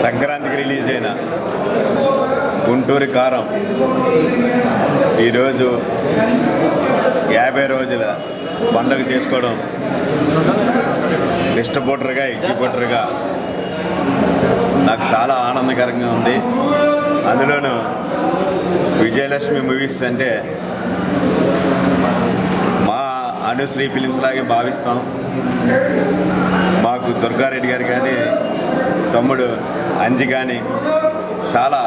సంక్రాంతికి రిలీజ్ అయిన గుంటూరు కారం ఈరోజు యాభై రోజుల పండుగ చేసుకోవడం డిస్ట్రిబ్యూటర్గా ఎగ్జిబ్యూటర్గా నాకు చాలా ఆనందకరంగా ఉంది. అందులోనూ విజయలక్ష్మి మూవీస్ అంటే మా అనుశ్రీ ఫిలిమ్స్ లాగే భావిస్తాం. మాకు దుర్గారెడ్డి గారు కానీ తమ్ముడు అంజి కానీ చాలా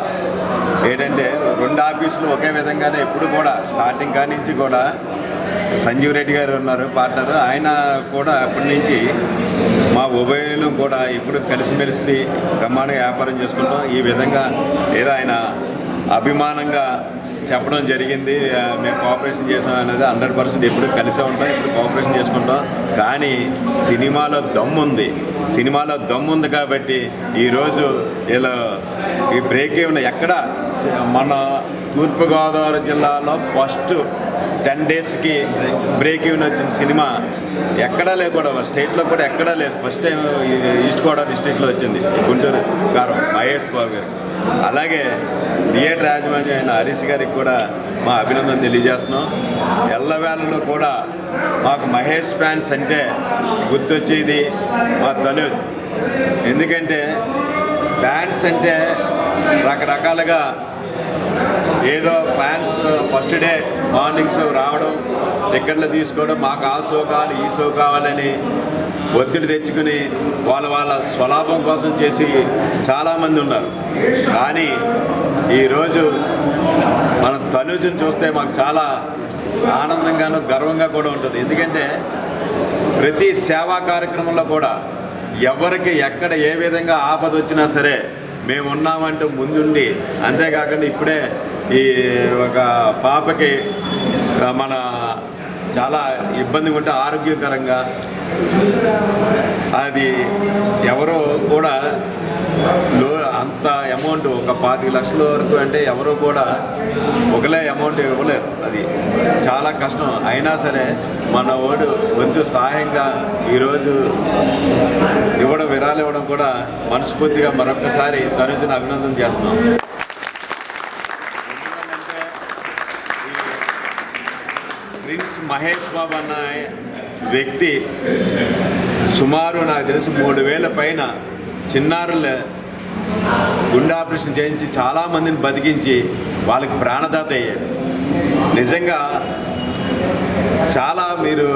ఏంటంటే రెండు ఆఫీసులు ఒకే విధంగానే ఎప్పుడు కూడా స్టార్టింగ్ కాడి నుంచి కూడా సంజీవ్ రెడ్డి గారు ఉన్నారు పార్ట్నర్ ఆయన కూడా అప్పటి నుంచి మా ఉభయలు కూడా ఇప్పుడు కలిసిమెలిసి బ్రహ్మాండంగా వ్యాపారం చేసుకుంటాం. ఈ విధంగా ఏదో ఆయన అభిమానంగా చెప్పడం జరిగింది. మేము కోఆపరేషన్ చేసాం అనేది హండ్రెడ్ పర్సెంట్ ఎప్పుడు కలిసే ఉంటాం ఇప్పుడు కోఆపరేషన్ చేసుకుంటాం. కానీ సినిమాలో దమ్ము ఉంది సినిమాలో దమ్ము ఉంది కాబట్టి ఈరోజు ఇలా ఈ బ్రేక్ ఏమైనా ఎక్కడ? మన తూర్పుగోదావరి జిల్లాలో ఫస్ట్ టెన్ డేస్కి బ్రేక్ ఈవెన్ వచ్చిన సినిమా ఎక్కడా లేదు కూడా స్టేట్లో కూడా ఎక్కడా లేదు. ఫస్ట్ టైం ఈస్ట్ గోదావరి డిస్ట్రిక్ట్లో వచ్చింది గుంటూరు గారు మహేష్ బాబు గారు. అలాగే థియేటర్ యాజమాన్యం అయిన హరీష్ గారికి కూడా మా అభినందన తెలియజేస్తున్నాం. ఎల్లవేళలో కూడా మాకు మహేష్ ఫ్యాన్స్ అంటే గుర్తొచ్చేది మా తనుజ్. ఎందుకంటే ఫ్యాన్స్ అంటే రకరకాలుగా ఏదో ఫ్యాన్స్ ఫస్ట్ డే మార్నింగ్స్ రావడం టికెట్లు తీసుకోవడం మాకు ఆ షో కావాలి ఈ షో కావాలని ఒత్తిడి తెచ్చుకుని వాళ్ళ వాళ్ళ స్వలాభం కోసం చేసి చాలామంది ఉన్నారు. కానీ ఈరోజు మన తనుజుని చూస్తే మాకు చాలా ఆనందంగాను గర్వంగా కూడా ఉంటుంది. ఎందుకంటే ప్రతి సేవా కార్యక్రమంలో కూడా ఎవరికి ఎక్కడ ఏ విధంగా ఆపద వచ్చినా సరే మేము ఉన్నామంటూ ముందుండి అంతేకాకుండా ఇప్పుడే ఈ ఒక పాపకి మన చాలా ఇబ్బందిగా ఉంటే ఆరోగ్యకరంగా అది ఎవరో కూడా లో అంత అమౌంట్ ఒక పాతిక లక్షల వరకు అంటే ఎవరో కూడా ఒకలే అమౌంట్ ఇవ్వలేరు. అది చాలా కష్టం. అయినా సరే మన వాడు వంతు సహాయంగా ఈరోజు ఇవ్వడం విరాలు ఇవ్వడం కూడా మనస్ఫూర్తిగా మరొకసారి తనుజుని అభినందన చేస్తున్నాం. ప్రిన్స్ మహేష్ బాబు అన్న వ్యక్తి సుమారు నాకు తెలిసి మూడు వేల పైన చిన్నారులు గుండె ఆపరేషన్ చేయించి చాలామందిని బతికించి వాళ్ళకి ప్రాణదాత అయ్యాడు. నిజంగా చాలా మీరు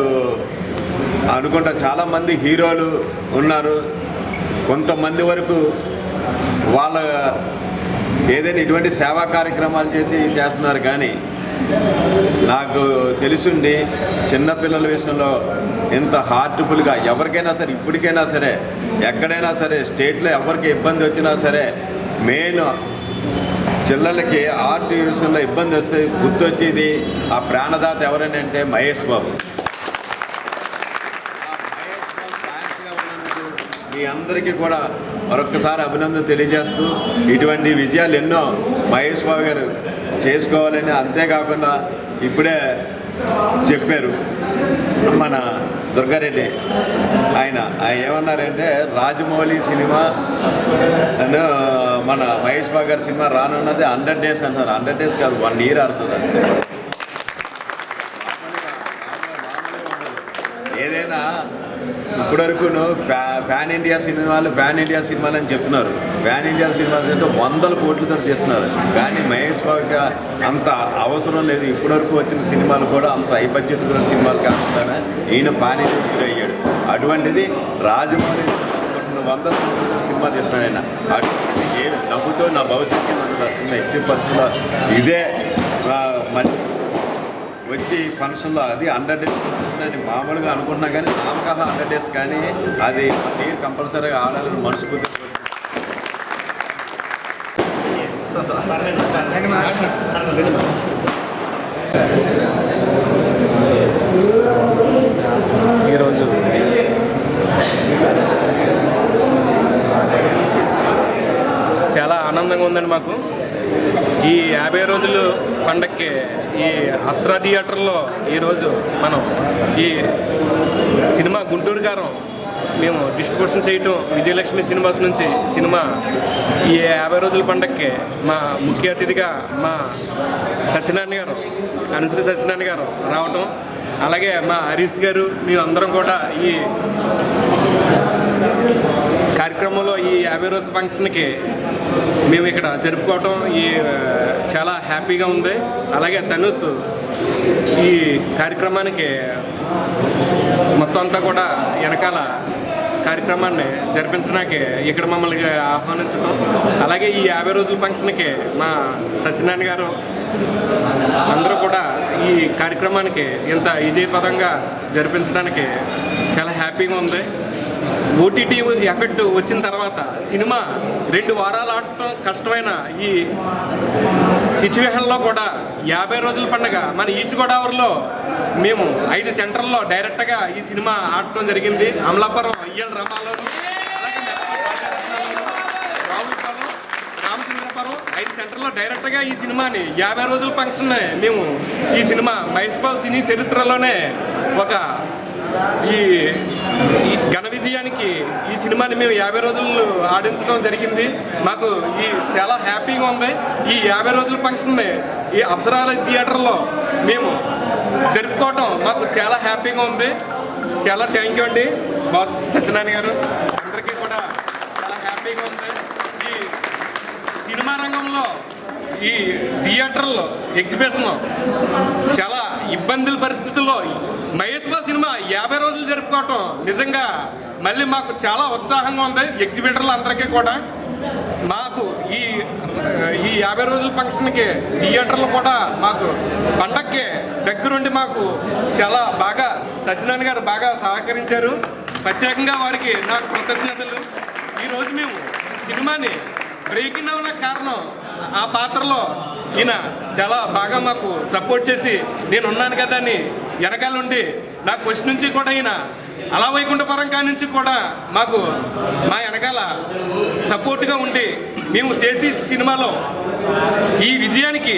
అనుకుంటా చాలామంది హీరోలు ఉన్నారు. కొంతమంది వరకు వాళ్ళ ఏదైనా ఇటువంటి సేవా కార్యక్రమాలు చేసి చేస్తున్నారు కానీ నాకు తెలిసిండి చిన్నపిల్లల విషయంలో ఎంత హార్ట్ఫుల్గా ఎవరికైనా సరే ఇప్పటికైనా సరే ఎక్కడైనా సరే స్టేట్లో ఎవరికి ఇబ్బంది వచ్చినా సరే మెయిన్ పిల్లలకి ఆర్ట్ విషయంలో ఇబ్బంది వస్తే గుర్తొచ్చేది ఆ ప్రాణదాత ఎవరని అంటే మహేష్ బాబు. మీ అందరికీ కూడా మరొక్కసారి అభినందన తెలియజేస్తూ ఇటువంటి విజయాలు ఎన్నో మహేష్ బాబు గారు చేసుకోవాలని అంతేకాకుండా ఇప్పుడే చెప్పారు మన దుర్గారెడ్డి ఆయన. ఆయన ఏమన్నారంటే రాజమౌళి సినిమా అను మన మహేష్ బాబు గారి సినిమా రానున్నది హండ్రెడ్ డేస్ అన్నారు హండ్రెడ్ డేస్ కాదు వన్ ఇయర్ ఆడుతుంది అసలు. ఏదైనా ఇప్పటివరకు pan India cinema pan India cinema అని చెప్తున్నారు. ఫ్యాన్ ఇండియా సినిమాలు అంటే వందల కోట్లతో చేస్తున్నారు కానీ మహేష్ బాబుకి అంత అవసరం లేదు. ఇప్పటివరకు వచ్చిన సినిమాలు కూడా అంత హై బడ్జెట్ సినిమాలు కాకుండా ఈయన పానీ హీరో అయ్యాడు. అటువంటిది రాజమౌళి వందల కోట్లతో సినిమా తీస్తున్నాడు ఆయన. అటువంటి ఏ డబ్బుతో నా భవిష్యత్తు ఉంటుంది ఆ సినిమా. ఎట్టి పరిస్థితుల్లో ఇదే మళ్ళీ వచ్చి ఫంక్షన్లో అది హండ్రెడ్ డేస్ అని మామూలుగా అనుకున్నా కానీ నామకహ హండ్రెడ్ డేస్ కానీ అది నీరు కంపల్సరీగా ఆడాలని మనస్ఫూర్తి ఈరోజు చాలా ఆనందంగా ఉందండి మాకు. ఈ యాభై రోజులు పండక్కి ఈ అప్సరా థియేటర్లో ఈరోజు మనం ఈ సినిమా గుంటూరు గారం మేము డిస్ట్రిబ్యూషన్ చేయటం విజయలక్ష్మి సినిమాస్ నుంచి సినిమా ఈ యాభై రోజుల పండక్కి మా ముఖ్య అతిథిగా మా సత్యనారాయణ గారు అనుశ్రీ సత్యనారాయణ గారు రావటం. అలాగే మా హరీష్ గారు మేమందరం కూడా ఈ కార్యక్రమంలో ఈ యాభై రోజు ఫంక్షన్కి మేము ఇక్కడ జరుపుకోవటం ఈ చాలా హ్యాపీగా ఉంది. అలాగే ధనుష్ ఈ కార్యక్రమానికి మొత్తం అంతా కూడా వెనకాల కార్యక్రమాన్ని జరిపించడానికి ఇక్కడ మమ్మల్ని ఆహ్వానించడం అలాగే ఈ యాభై రోజుల ఫంక్షన్కి మా సత్యనారాయణ గారు అందరూ కూడా ఈ కార్యక్రమానికి ఇంత విజయపదంగా జరిపించడానికి చాలా హ్యాపీగా ఉంది. ఓటీటీ ఎఫెక్ట్ వచ్చిన తర్వాత సినిమా రెండు వారాలు ఆడటం కష్టమైన ఈ సిచ్యువేషన్లో కూడా యాభై రోజుల పండగ. మన ఈస్ట్ గోదావరిలో మేము ఐదు సెంటర్లో డైరెక్ట్గా ఈ సినిమా ఆడటం జరిగింది. అమలాపురం అయ్యల్ రమాలోను రామచంద్రపురం ఐదు సెంటర్లో డైరెక్ట్గా ఈ సినిమాని యాభై రోజుల ఫంక్షన్ మేము ఈ సినిమా మహేష్ బాబు సినీ చరిత్రలోనే ఒక ఈ ఈ ఘన విజయానికి ఈ సినిమాని మేము యాభై రోజులు ఆడించడం జరిగింది. మాకు ఈ చాలా హ్యాపీగా ఉంది. ఈ యాభై రోజుల ఫంక్షన్ని ఈ అప్సరాల థియేటర్లో మేము జరుపుకోవటం మాకు చాలా హ్యాపీగా ఉంది. చాలా థ్యాంక్ యూ అండి. బాస్ సత్యనారాయణ గారు అందరికీ కూడా చాలా హ్యాపీగా ఉంది. ఈ సినిమా రంగంలో ఈ థియేటర్లో ఎగ్జిబిషన్ చాలా ఇబ్బందుల పరిస్థితుల్లో మహేష్ యాభై రోజులు జరుపుకోవటం నిజంగా మళ్ళీ మాకు చాలా ఉత్సాహంగా ఉంది. ఎగ్జిబిటర్లు అందరికీ కూడా. మాకు ఈ ఈ యాభై రోజుల ఫంక్షన్కి థియేటర్లు కూడా మాకు పండక్కి దగ్గరుండి మాకు చాలా బాగా సత్యనారాయణ గారు బాగా సహకరించారు. ప్రత్యేకంగా వారికి నాకు కృతజ్ఞతలు. ఈరోజు మేము సినిమాని బ్రేకింగ్ అవ్వడానికి కారణం ఆ పాత్రలో ఈయన చాలా బాగా మాకు సపోర్ట్ చేసి నేను ఉన్నాను కదా అని వెనకాలండి నాకు ఫస్ట్ నుంచి కూడా ఈయన అలా వైకుంఠపురం కాడి నుంచి కూడా మాకు మా వెనకాల సపోర్ట్గా ఉండి మేము చేసి సినిమాలో ఈ విజయానికి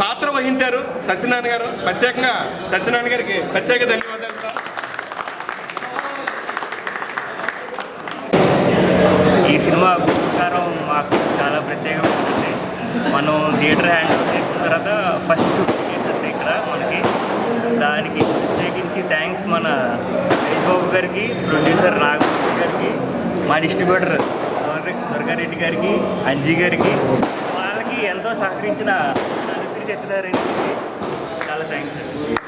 పాత్ర వహించారు సత్యనారాయణ గారు. ప్రత్యేకంగా సత్యనారాయణ గారికి ప్రత్యేక ధన్యవాదాలు ఈ సినిమా ప్రకారం మాకు చాలా ప్రత్యేకంగా ఉంటుంది మనం థియేటర్ హ్యాండ్ తర్వాత ఫస్ట్ దానికి ప్రత్యేకించి థ్యాంక్స్ మన మహేష్ బాబు గారికి ప్రొడ్యూసర్ నాగమూర్తి గారికి మా డిస్ట్రిబ్యూటర్ దుర్గారెడ్డి గారికి అంజీ గారికి వాళ్ళకి ఎంతో సహకరించిన శ్రీ సత్యనారాయణ చాలా థ్యాంక్స్ అండి.